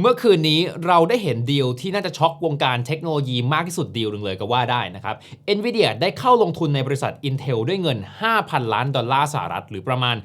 เมื่อคืนนี้เราได้เห็นดีลที่น่าจะช็อกวงการเทคโนโลยีมากที่สุดดีลหนึ่งเลยก็ว่าได้นะครับ NVIDIA ได้เข้าลงทุนในบริษัท Intel ด้วยเงิน 5,000 ล้านดอลลาร์สหรัฐ หรือประมาณ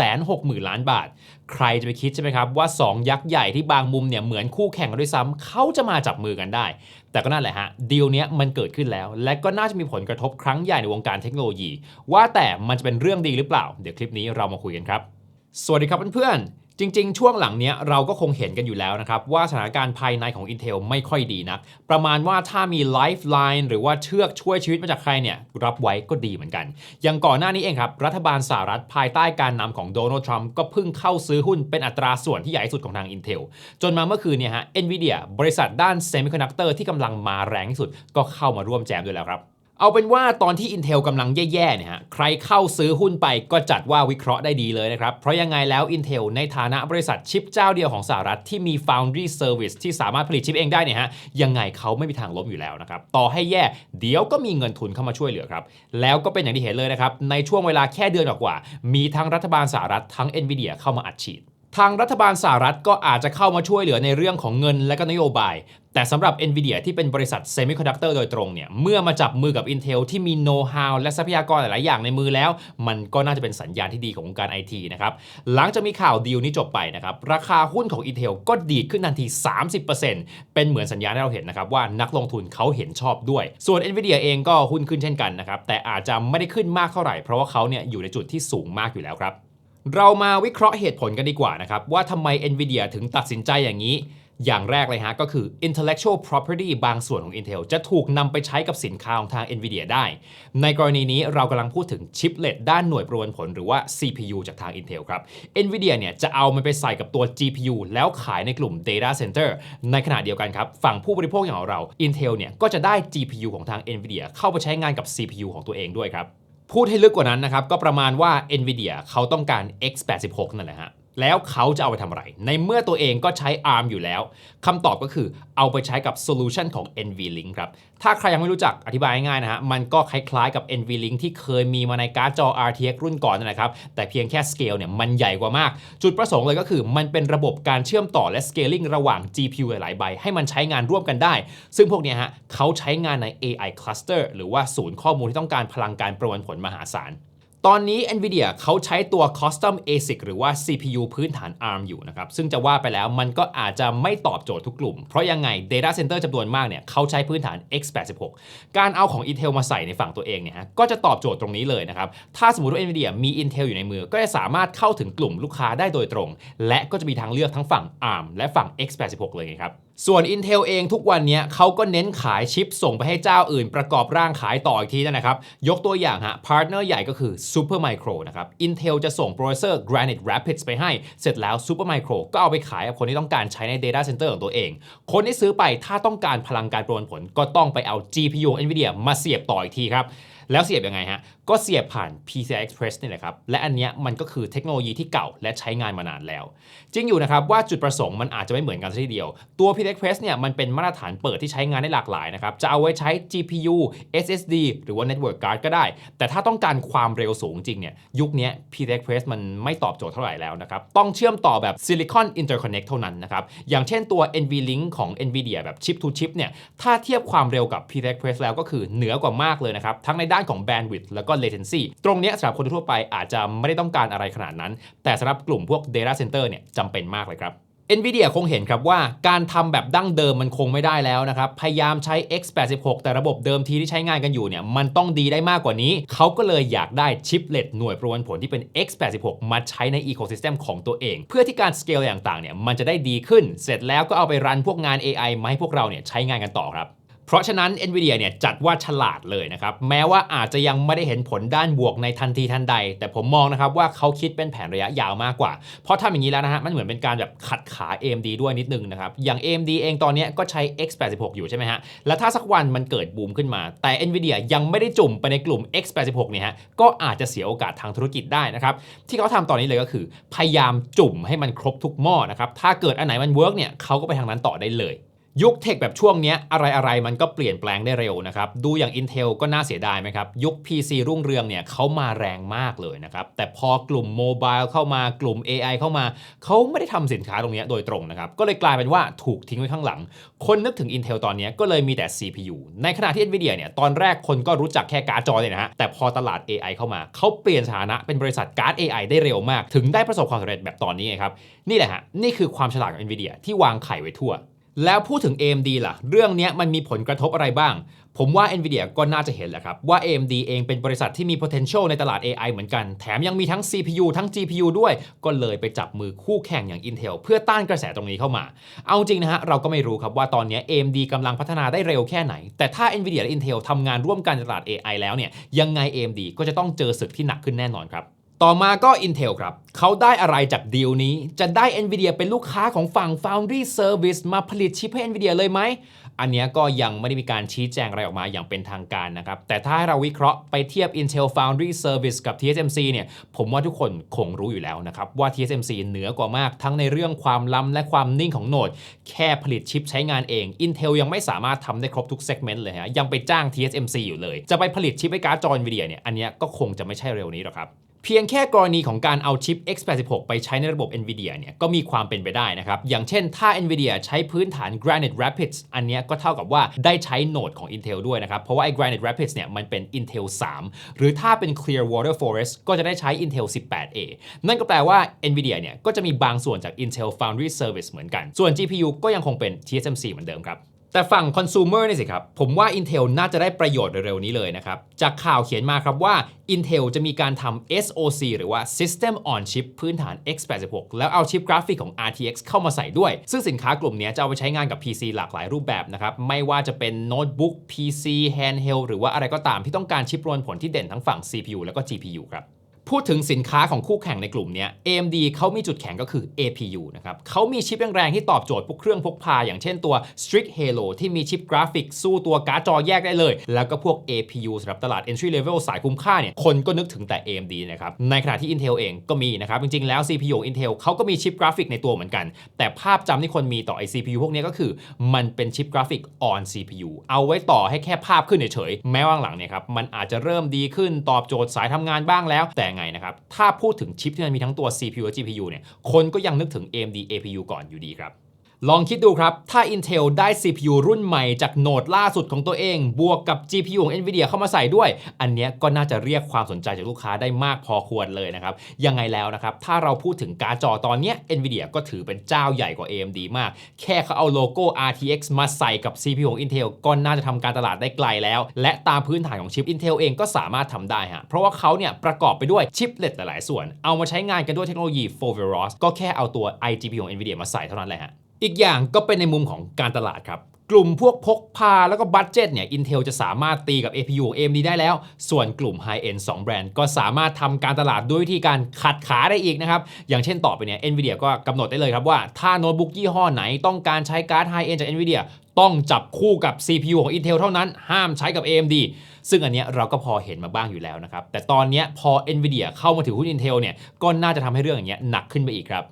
160,000 ล้านบาท ใครจะไปคิดใช่ไหมครับ ว่า 2 ยักษ์ใหญ่ที่บางมุมเนี่ยเหมือนคู่แข่งกันด้วยซ้ำเขาจะมาจับมือกันได้ แต่ก็นั่นแหละฮะดีลเนี้ยมันเกิดขึ้นแล้ว และก็น่าจะมีผลกระทบครั้งใหญ่ในวงการเทคโนโลยี ว่าแต่มันจะเป็นเรื่องดีหรือเปล่า เดี๋ยวคลิปนี้เรามาคุยกันครับ สวัสดีครับเพื่อนๆ จริง ๆ ช่วงหลังเนี้ยเราก็คงเห็นกันอยู่แล้วนะครับ ว่าสถานการณ์ภายในของ Intel ไม่ค่อยดีนักประมาณว่าถ้ามี Lifeline หรือว่าเชือกช่วยชีวิตมาจากใครเนี่ยรับไว้ก็ดีเหมือนกัน อย่างก่อนหน้านี้เองครับ รัฐบาลสหรัฐภายใต้การนำของโดนัลด์ทรัมป์ก็เพิ่งเข้าซื้อหุ้นเป็นอัตราส่วนที่ใหญ่ที่สุดของทาง Intel จนมาเมื่อคืนเนี่ยฮะ Nvidia บริษัทด้านเซมิคอนดักเตอร์ที่กำลังมาแรงที่สุดก็เข้ามาร่วมแจมด้วยแล้วครับ เอาเป็นว่าตอนที่ Intel กำลังแย่ๆเนี่ยฮะใครเข้าซื้อหุ้นไปก็จัดว่าวิเคราะห์ได้ดีเลยนะครับ เพราะยังไงแล้ว Intel ในฐานะบริษัทชิปเจ้าเดียวของสหรัฐที่มี Foundry Service ที่สามารถผลิตชิปเองได้เนี่ยฮะยังไงเขาไม่มีทางล้มอยู่แล้วนะครับ ต่อให้แย่เดี๋ยวก็มีเงินทุนเข้ามาช่วยเหลือครับ แล้วก็เป็นอย่างที่เห็นเลยนะครับในช่วงเวลาแค่เดือนกว่า มีทั้งรัฐบาลสหรัฐทั้ง Nvidia เข้ามาอัดฉีด ทางรัฐบาลสหรัฐก็อาจจะเข้ามาช่วยเหลือในเรื่องของเงินและก็นโยบาย แต่สำหรับ NVIDIA ที่เป็นบริษัทเซมิคอนดักเตอร์โดยตรงเนี่ย เมื่อมาจับมือกับ Intel ที่มีโน้ตฮาวและทรัพยากรหลายๆอย่างในมือแล้ว มันก็น่าจะเป็นสัญญาณที่ดีของวงการไอทีนะครับ หลังจากมีข่าวดีลนี้จบไปนะครับ ราคาหุ้นของ Intel ก็ดีดขึ้นทันที 30%เป็นเหมือนสัญญาณให้เราเห็นนะครับว่านักลงทุนเขาเห็นชอบด้วย ส่วน NVIDIA เองก็หุ้นขึ้นเช่นกันนะครับแต่อาจจะไม่ได้ขึ้นมากเท่าไหร่เพราะว่าเขาเนี่ยอยู่ในจุดที่สูงมากอยู่แล้วครับ เรามาวิเคราะห์เหตุผลกันดีกว่านะครับ ว่าทำไม NVIDIA ถึงตัดสินใจอย่างนี้ อย่างแรกเลยฮะก็คือ intellectual property บางส่วนของ Intel จะถูกนำไปใช้กับสินค้าของทาง NVIDIA ได้ ในกรณีนี้เรากำลังพูดถึงชิปเลตด้านหน่วยประมวลผลหรือว่า CPU จากทาง Intel ครับ NVIDIA เนี่ยจะเอามันไปใส่กับตัว GPU แล้วขายในกลุ่ม data center ในขณะเดียวกันครับ ฝั่งผู้บริโภคอย่างเรา Intel เนี่ยก็จะได้ GPU ของทาง NVIDIA เข้าไปใช้งานกับ CPU ของตัวเองด้วยครับ พูดให้ลึกกว่านั้นนะครับ ก็ประมาณว่า NVIDIA เขาต้องการ x86 นั่นแหละฮะ แล้วเขาจะเอาไปทำอะไร ในเมื่อตัวเองก็ใช้ ARM อยู่แล้วคำตอบก็คือเอาไปใช้กับโซลูชันของ NVLink ครับ ถ้าใครยังไม่รู้จักอธิบายง่ายนะฮะ มันก็คล้ายๆกับ NVLink ที่เคยมีมาในการ์ดจอ RTX รุ่นก่อนนะครับ แต่เพียงแค่สเกลเนี่ยมันใหญ่กว่ามาก จุดประสงค์เลยก็คือ มันเป็นระบบการเชื่อมต่อและ scaling ระหว่าง GPU หลายๆใบ ให้มันใช้งานร่วมกันได้ ซึ่งพวกนี้ฮะเขาใช้งานใน AI cluster หรือว่าศูนย์ข้อมูลที่ต้องการพลังการประมวลผลมหาศาล ตอนนี้ NVIDIA เขาใช้ตัว Custom ASIC หรือว่า CPU พื้นฐาน ARM อยู่นะครับ ซึ่งจะว่าไปแล้วมันก็อาจจะไม่ตอบโจทย์ทุกกลุ่ม เพราะยังไง Data Center จำนวนมากเนี่ยเขาใช้พื้นฐาน x86 การเอาของ Intel มาใส่ในฝั่งตัวเองเนี่ยฮะก็จะตอบโจทย์ตรงนี้เลยนะครับ ถ้าสมมติว่า NVIDIA มี Intel อยู่ในมือ ก็จะสามารถเข้าถึงกลุ่มลูกค้าได้โดยตรง และก็จะมีทางเลือกทั้งฝั่ง ARM และฝั่ง x86 เลยครับส่วน Intel เองทุกวันนี้เขาก็เน้นขายชิปส่งไปให้เจ้าอื่นประกอบร่างขายต่ออีกทีนะครับ ยกตัวอย่างฮะพาร์ทเนอร์ใหญ่ก็คือ Supermicro นะครับ Intel จะส่งโปรเซสเซอร์ Granite Rapids ไปให้ เสร็จแล้ว Supermicro ก็เอาไปขายกับคนที่ต้องการใช้ใน Data Center ของตัวเอง คนที่ซื้อไปถ้าต้องการพลังการประมวลผล ก็ต้องไปเอา GPU NVIDIA มาเสียบต่ออีกทีครับ แล้วเสียบยังไงฮะก็เสียบผ่าน PCI Express นี่แหละครับ และอันเนี้ยมันก็คือเทคโนโลยีที่เก่าและใช้งานมานานแล้ว จริงอยู่นะครับว่าจุดประสงค์มันอาจจะไม่เหมือนกันซะทีเดียว ตัว PCI Express เนี่ยมันเป็นมาตรฐานเปิดที่ใช้งานได้หลากหลายนะครับ จะเอาไว้ใช้ GPU SSD หรือว่า Network Card ก็ได้ แต่ถ้าต้องการความเร็วสูงจริงเนี่ยยุคนี้ PCI Express มันไม่ตอบโจทย์เท่าไหร่แล้วนะครับ ต้องเชื่อมต่อแบบ Silicon Interconnect เท่านั้นนะครับ อย่างเช่นตัว NVLink ของ NVIDIA แบบ Chip to Chip เนี่ยถ้าเทียบความเร็วกับ PCI Express แล้วก็คือเหนือกว่ามากเลยนะครับทั้งในด้านของ bandwidth แล้วก็ latency ตรงนี้สำหรับคนทั่วไปอาจจะไม่ได้ต้องการอะไรขนาดนั้น แต่สำหรับกลุ่มพวก data center เนี่ยจำเป็นมากเลยครับ NVIDIA คงเห็นครับว่าการทำแบบดั้งเดิมมันคงไม่ได้แล้วนะครับ พยายามใช้ x86 แต่ระบบเดิมทีที่ใช้งานกันอยู่เนี่ยมันต้องดีได้มากกว่านี้ เขาก็เลยอยากได้ชิปเลตหน่วยประมวลผลที่เป็น x86 มาใช้ใน ecosystem ของตัวเอง เพื่อที่การสเกลต่างๆเนี่ยมันจะได้ดีขึ้น เสร็จแล้วก็เอาไปรันพวกงาน AI มาให้พวกเราเนี่ยใช้งานกันต่อครับ เพราะฉะนั้น NVIDIA เนี่ยจัดว่าฉลาดเลยนะครับ แม้ว่าอาจจะยังไม่ได้เห็นผลด้านบวกในทันทีทันใด แต่ผมมองนะครับว่าเขาคิดเป็นแผนระยะยาวมากกว่า เพราะทำอย่างนี้แล้วนะฮะ มันเหมือนเป็นการแบบขัดขา AMD ด้วยนิดนึงนะครับ อย่าง AMD เองตอนนี้ก็ใช้ x86 อยู่ใช่ไหมฮะ แล้วถ้าสักวันมันเกิดบูมขึ้นมา แต่ NVIDIA ยังไม่ได้จุ่มไปในกลุ่ม x86 เนี่ยฮะ ก็อาจจะเสียโอกาสทางธุรกิจได้นะครับที่เขาทำตอนนี้เลยก็คือ พยายามจุ่มให้มันครบทุกหม้อนะครับถ้าเกิดอันไหนมันเวิร์กเนี่ยเขาก็ไปทางนั้นต่อได้เลย ยุคเทคแบบช่วงนี้อะไรอะไรๆมันก็เปลี่ยนแปลงได้เร็วนะครับ ดูอย่าง Intel ก็น่าเสียดายไหมครับ ยุค PC รุ่งเรืองเนี่ยเขามาแรงมากเลยนะครับ แต่พอกลุ่มโมบายเข้ามากลุ่ม AI เข้ามาเขาไม่ได้ทำสินค้าตรงนี้โดยตรงนะครับ ก็เลยกลายเป็นว่าถูกทิ้งไว้ข้างหลัง คนนึกถึง Intel ตอนนี้ก็เลยมีแต่ CPU ในขณะที่ Nvidia เนี่ยตอนแรกคนก็รู้จักแค่การ์ดจอเนี่ยนะฮะแต่พอตลาด AI เข้ามาเขาเปลี่ยนสถานะเป็นบริษัทการ์ด AI ได้เร็วมาก ถึงได้ประสบความสำเร็จแบบตอนนี้ไงครับนี่แหละฮะนี่คือความฉลาดของ Nvidia ที่วางไข่ไว้ทั่ว แล้วพูดถึง AMD ล่ะ เรื่องนี้มันมีผลกระทบอะไรบ้าง ผมว่า NVIDIA ก็น่าจะเห็นแหละครับ ว่า AMD เองเป็นบริษัทที่มี potential ในตลาด AI เหมือนกัน แถมยังมีทั้ง CPU ทั้ง GPU ด้วย ก็เลยไปจับมือคู่แข่งอย่าง Intel เพื่อต้านกระแสตรงนี้เข้ามา เอาจริงนะฮะ เราก็ไม่รู้ครับว่าตอนนี้ AMD กำลังพัฒนาได้เร็วแค่ไหน แต่ถ้า NVIDIA และ Intel ทำงานร่วมกันในตลาด AI แล้วเนี่ย ยังไง AMD ก็จะต้องเจอศึกที่หนักขึ้นแน่นอนครับ ต่อมาก็ Intel ครับ เขาได้อะไรจากดีลนี้ จะได้ NVIDIA เป็นลูกค้าของฝั่ง Foundry Service มาผลิตชิปให้ NVIDIA เลยไหม อันนี้ก็ยังไม่ได้มีการชี้แจงอะไรออกมาอย่างเป็นทางการนะครับ แต่ถ้าให้เราวิเคราะห์ไปเทียบ Intel Foundry Service กับ TSMC เนี่ยผมว่าทุกคนคงรู้อยู่แล้วนะครับ ว่า TSMC เหนือกว่ามากทั้งในเรื่องความล้ำและความนิ่งของโหนด แค่ผลิตชิปใช้งานเอง Intel ยังไม่สามารถทำได้ครบทุก segment เลยฮะยังไปจ้าง TSMC อยู่เลย จะไปผลิตชิปให้การ์ดจอ NVIDIA เนี่ยอันนี้ก็คงจะไม่ใช่เร็วนี้หรอกครับ เพียงแค่กรณีของการเอาชิป x86 ไปใช้ในระบบ NVIDIA เนี่ยก็มีความเป็นไปได้นะครับ อย่างเช่นถ้า NVIDIA ใช้พื้นฐาน Granite Rapids อันนี้ก็เท่ากับว่าได้ใช้โหนดของ Intel ด้วยนะครับ เพราะว่าไอ้ Granite Rapids เนี่ยมันเป็น Intel 3 หรือถ้าเป็น Clearwater Forest ก็จะได้ใช้ Intel 18A นั่นก็แปลว่า NVIDIA เนี่ยก็จะมีบางส่วนจาก Intel Foundry Service เหมือนกัน ส่วน GPU ก็ยังคงเป็น TSMC เหมือนเดิมครับ แต่ฝั่ง consumer นี่สิครับ ผมว่า Intel น่าจะได้ประโยชน์เร็วๆนี้เลยนะครับ จากข่าวเขียนมาครับว่า Intel จะมีการทำ SoC หรือว่า System on Chip พื้นฐาน x86 แล้วเอาชิปกราฟิกของ RTX เข้ามาใส่ด้วย ซึ่งสินค้ากลุ่มนี้จะเอาไปใช้งานกับ PC หลากหลายรูปแบบนะครับ ไม่ว่าจะเป็นโน้ตบุ๊ก PC handheld หรือว่าอะไรก็ตามที่ต้องการชิปรวนผลที่เด่นทั้งฝั่ง CPU แล้วก็ GPU ครับ พูดถึงสินค้าของคู่แข่งในกลุ่มนี้ AMD เขามีจุดแข็งก็คือ APU นะครับเขามีชิปแรงๆ ที่ตอบโจทย์พวกเครื่องพกพา อย่างเช่นตัว Strix Halo ที่มีชิปกราฟิกสู้ตัวการ์ดจอแยกได้เลย แล้วก็พวก APU สำหรับตลาด entry level สายคุ้มค่าเนี่ย คนก็นึกถึงแต่ AMD นะครับ ในขณะที่ Intel เองก็มีนะครับ จริงๆ แล้ว CPU ของ Intel เขาก็มีชิปกราฟิกในตัวเหมือนกัน แต่ภาพจำที่คนมีต่อไอ CPU พวกนี้ก็คือ มันเป็นชิปกราฟิก on CPU เอาไว้ต่อให้แค่ภาพขึ้นเฉยๆแม้ว่าหลังเนี่ยครับมันอาจจะเริ่มดีขึ้นตอบโจทย์สายทำงานบ้างแล้วแต่ไงนะครับ ถ้าพูดถึงชิปที่มันมีทั้งตัว CPU และ GPU เนี่ย คนก็ยังนึกถึง AMD APU ก่อนอยู่ดีครับ ลองคิดดูครับ ถ้า Intel ได้ CPU รุ่นใหม่จากโนดล่าสุดของตัวเอง บวกกับ GPU ของ NVIDIA เข้ามาใส่ด้วย อันนี้ก็น่าจะเรียกความสนใจจากลูกค้าได้มากพอควรเลยนะครับ ยังไงแล้วนะครับ ถ้าเราพูดถึงการ์ดจอตอนนี้ NVIDIA ก็ถือเป็นเจ้าใหญ่กว่า AMD มาก แค่เขาเอาโลโก้ RTX มาใส่กับ CPU ของ Intel ก็น่าจะทำการตลาดได้ไกลแล้ว และตามพื้นฐานของชิป Intel เองก็สามารถทำได้ฮะ เพราะว่าเขาเนี่ยประกอบไปด้วยชิปเลตหลาย ๆ ส่วน เอามาใช้งานกันด้วยเทคโนโลยี Foveros ก็แค่เอาตัว iGPU ของ NVIDIA มาใส่เท่านั้นแหละฮะ อีกอย่างก็เป็นในมุมของการตลาดครับ กลุ่มพวกพกพาแล้วก็บัตเจ็ตเนี่ย Intel จะสามารถตีกับ APU ของ AMD ได้แล้ว ส่วนกลุ่ม High End 2 แบรนด์ก็สามารถทำการตลาดด้วยวิธีการขัดขาได้อีกนะครับ อย่างเช่นต่อไปเนี่ย Nvidia ก็กำหนดได้เลยครับว่า ถ้าโน้ตบุ๊กยี่ห้อไหนต้องการใช้การ์ด High End จาก Nvidia ต้องจับคู่กับ CPU ของ Intel เท่านั้น ห้ามใช้กับ AMD ซึ่งอันเนี้ยเราก็พอเห็นมาบ้างอยู่แล้วนะครับ แต่ตอนเนี้ยพอ Nvidia เข้ามาถือหุ้น Intel เนี่ย ก็น่าจะทำให้เรื่องอย่างเงี้ยหนักขึ้นไปอีกครับ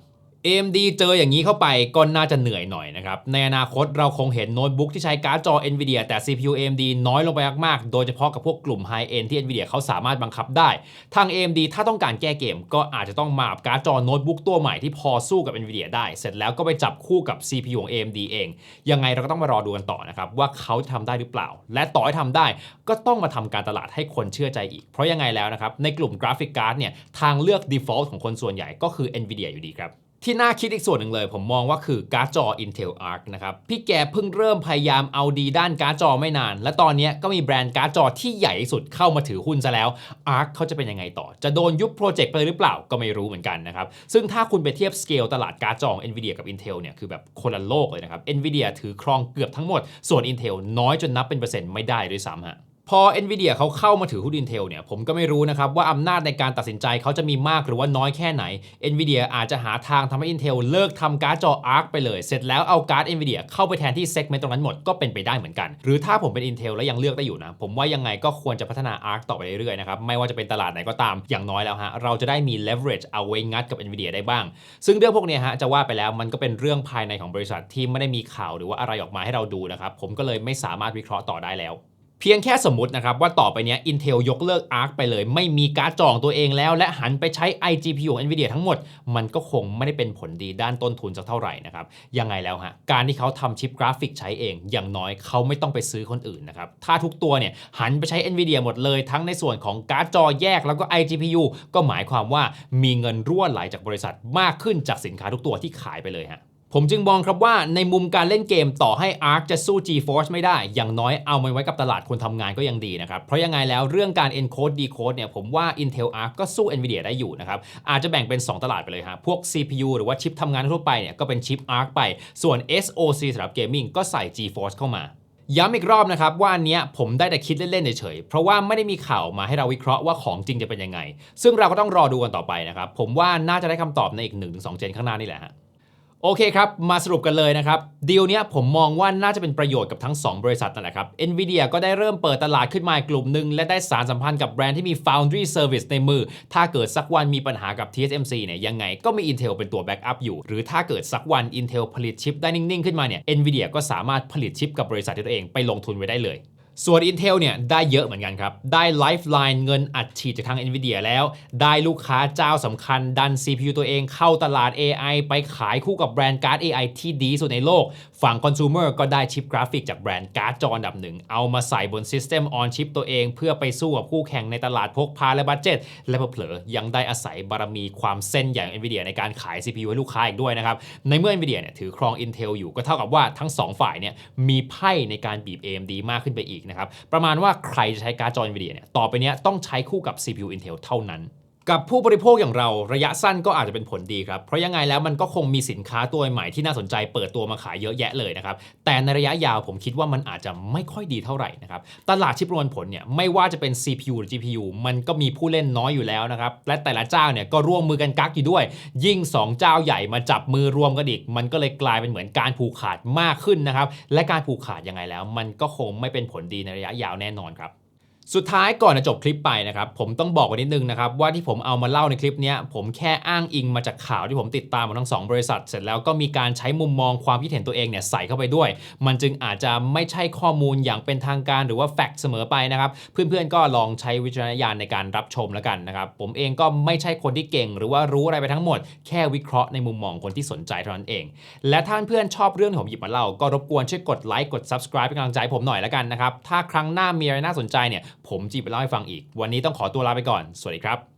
AMD เจออย่างนี้เข้าไปก็น่าจะเหนื่อยหน่อยนะครับ ในอนาคตเราคงเห็นโน้ตบุ๊กที่ใช้การ์ดจอ NVIDIA แต่ CPU AMD น้อยลงไปมากๆ โดยเฉพาะกับพวกกลุ่ม High End ที่ NVIDIA เขาสามารถบังคับได้ ทาง AMD ถ้าต้องการแก้เกม ก็อาจจะต้องมากับการ์ดจอโน้ตบุ๊กตัวใหม่ที่พอสู้กับ NVIDIA ได้ เสร็จแล้วก็ไปจับคู่กับ CPU ของ AMD เอง ยังไงเราก็ต้องมารอดูกันต่อนะครับว่าเขาจะทำได้หรือเปล่า และต่อให้ทำได้ก็ต้องมาทำการตลาดให้คนเชื่อใจอีก เพราะยังไงแล้วนะครับในกลุ่มกราฟิกการ์ดเนี่ยทางเลือก default ของคนส่วนใหญ่ก็คือ NVIDIA อยู่ดีครับ ที่น่าคิดอีกส่วนหนึ่งเลย ผมมองว่าคือการ์ดจอ Intel Arc นะครับพี่แกเพิ่งเริ่มพยายามเอาดีด้านการ์ดจอไม่นาน และตอนนี้ก็มีแบรนด์การ์ดจอที่ใหญ่สุดเข้ามาถือหุ้นซะแล้ว Arc เขาจะเป็นยังไงต่อ จะโดนยุบโปรเจกต์ไปหรือเปล่าก็ไม่รู้เหมือนกันนะครับซึ่งถ้าคุณไปเทียบสเกลตลาดการ์ดจอของ Nvidia กับ Intel เนี่ยคือแบบคนละโลกเลยนะครับ Nvidia ถือครองเกือบทั้งหมดส่วน Intel น้อยจนนับเป็นเปอร์เซ็นต์ไม่ได้ด้วยซ้ำฮะ พอ NVIDIA เขาเข้ามาถือหุ้น Intel เนี่ยผมก็ไม่รู้นะครับว่าอำนาจในการตัดสินใจเขาจะมีมากหรือว่าน้อยแค่ไหน NVIDIA อาจจะหาทางทำให้ Intel เลิกทำการ์ดจอ ARC ไปเลย เสร็จแล้วเอาการ์ด NVIDIA เข้าไปแทนที่เซกเมนต์ตรงนั้นหมดก็เป็นไปได้เหมือนกัน หรือถ้าผมเป็น Intel แล้วยังเลือกได้อยู่นะ ผมว่ายังไงก็ควรจะพัฒนา ARC ต่อไปเรื่อยๆนะครับไม่ว่าจะเป็นตลาดไหนก็ตามอย่างน้อยแล้วฮะเราจะได้มี leverage เอาไว้งัดกับ NVIDIA ได้บ้าง ซึ่งเรื่องพวกนี้ฮะจะว่าไปแล้วมันก็เป็นเรื่องภายในของบริษัทที่ไม่ได้มีข่าวหรือว่าอะไรออกมาให้เราดูนะครับผมก็เลยไม่สามารถวิเคราะห์ต่อได้แล้ว เพียงแค่สมมตินะครับว่าต่อไปนี้ Intel ยกเลิก ARC ไปเลย ไม่มีการ์ดจอของตัวเองแล้ว และหันไปใช้ iGPU ของ NVIDIA ทั้งหมด มันก็คงไม่ได้เป็นผลดีด้านต้นทุนสักเท่าไหร่นะครับ ยังไงแล้วฮะ การที่เขาทำชิปกราฟิกใช้เอง อย่างน้อยเขาไม่ต้องไปซื้อคนอื่นนะครับ ถ้าทุกตัวเนี่ยหันไปใช้ NVIDIA หมดเลย ทั้งในส่วนของการ์ดจอแยกแล้วก็ iGPU ก็หมายความว่ามีเงินรั่วไหลจากบริษัทมากขึ้นจากสินค้าทุกตัวที่ขายไปเลยฮะ ผมจึงมองครับว่าในมุมการเล่นเกมต่อให้ ARC จะสู้ GeForce ไม่ได้ อย่างน้อยเอามันไว้กับตลาดคนทำงานก็ยังดีนะครับ เพราะยังไงแล้วเรื่องการ encode decode เนี่ยผมว่า Intel Arc ก็สู้ Nvidia ได้อยู่นะครับ อาจจะแบ่งเป็น 2 ตลาดไปเลยฮะพวก CPU หรือว่าชิปทำงานทั่วไปเนี่ยก็เป็นชิป Arc ไป ส่วน SoC สำหรับเกมมิ่งก็ใส่ GeForce เข้ามาย้ำอีกรอบนะครับว่าอันเนี้ยผมได้แต่คิดเล่นๆเฉยๆเพราะว่าไม่ได้มีข่าวมาให้เราวิเคราะห์ว่าของจริงจะเป็นยังไง ซึ่งเราก็ต้องรอดูกันต่อไปนะครับผมว่าน่าจะได้คำตอบในอีก1-2เจนข้างหน้านี่แหละฮะ โอเคครับ มาสรุปกันเลยนะครับ ดีลนี้ผมมองว่าน่าจะเป็นประโยชน์กับทั้ง 2 บริษัทนั่นแหละครับ NVIDIA ก็ได้เริ่มเปิดตลาดขึ้นมาอีกกลุ่มหนึ่งและได้สารสัมพันธ์กับแบรนด์ที่มี Foundry Service ในมือ ถ้าเกิดสักวันมีปัญหากับ TSMC เนี่ยยังไงก็มี Intel เป็นตัวแบ็กอัพอยู่ หรือถ้าเกิดสักวัน Intel ผลิตชิปได้นิ่ง ๆ ขึ้นมาเนี่ย NVIDIA ก็สามารถผลิตชิปกับบริษัทที่ตัวเองไปลงทุนไว้ได้เลย ส่วน Intel เนี่ยได้เยอะเหมือนกันครับ ได้ Lifeline เงินอัดฉีดจากทาง Nvidia แล้ว ได้ลูกค้าเจ้าสำคัญดัน CPU ตัวเองเข้าตลาด AI ไปขายคู่กับแบรนด์การ์ด AI ที่ดีสุดในโลก ฝั่ง Consumer ก็ได้ชิปกราฟิกจากแบรนด์การ์ดจออันดับหนึ่ง เอามาใส่บน System on Chip ตัวเอง เพื่อไปสู้กับคู่แข่งในตลาดพกพาและบัตเจ็ตและเผลอยังได้อาศัยบารมีความเส้นอย่าง Nvidia ในการขาย CPU ให้ลูกค้าอีกด้วยนะครับในเมื่อ Nvidia เนี่ยถือครอง Intel อยู่ก็เท่ากับว่าทั้งสองฝ่ายเนี่ยมีไพ่ในการบีบ AMD มากขึ้นไปอีกนะครับ ประมาณว่าใครจะใช้การ์ดจอ Nvidia เนี่ย ต่อไปเนี้ยต้องใช้คู่กับ CPU Intel เท่านั้น กับผู้บริโภคอย่างเราระยะสั้นก็อาจจะเป็นผลดีครับ เพราะยังไงแล้วมันก็คงมีสินค้าตัวใหม่ที่น่าสนใจเปิดตัวมาขายเยอะแยะเลยนะครับ แต่ในระยะยาวผมคิดว่ามันอาจจะไม่ค่อยดีเท่าไหร่นะครับ ตลาดชิปประมวลผลเนี่ยไม่ว่าจะเป็น CPU หรือ GPU มันก็มีผู้เล่นน้อยอยู่แล้วนะครับ และแต่ละเจ้าเนี่ยก็ร่วมมือกันกักอยู่ด้วย ยิ่ง 2 เจ้าใหญ่มาจับมือรวมกันอีก มันก็เลยกลายเป็นเหมือนการผูกขาดมากขึ้นนะครับ และการผูกขาดยังไงแล้ว มันก็คงไม่เป็นผลดีในระยะยาวแน่นอนครับ สุดท้ายก่อนจะจบคลิปไปนะครับผมต้องบอกไว้นิดนึงนะครับว่าที่ผมเอามาเล่าในคลิปนี้ผมแค่อ้างอิงมาจากข่าวที่ผมติดตามของทั้งสองบริษัท เสร็จแล้วก็มีการใช้มุมมองความคิดเห็นตัวเองเนี่ยใส่เข้าไปด้วย มันจึงอาจจะไม่ใช่ข้อมูลอย่างเป็นทางการหรือว่าแฟกต์เสมอไปนะครับเพื่อนๆก็ลองใช้วิจารณญาณในการรับชมแล้วกันนะครับผมเองก็ไม่ใช่คนที่เก่ง หรือว่ารู้อะไรไปทั้งหมด แค่วิเคราะห์ในมุมมองคนที่สนใจเท่านั้นเอง และถ้าเพื่อนๆชอบเรื่องที่ผมหยิบมาเล่าก็รบกวนช่วยกดไลค์กด subscribe เป็นกำลังใจผมหน่อยแล้วกันนะครับถ้าครั้งหน้ามีอะไรน่าสนใจเนี่ยผมจีบเล่าให้ฟังอีก วันนี้ต้องขอตัวลาไปก่อน สวัสดีครับ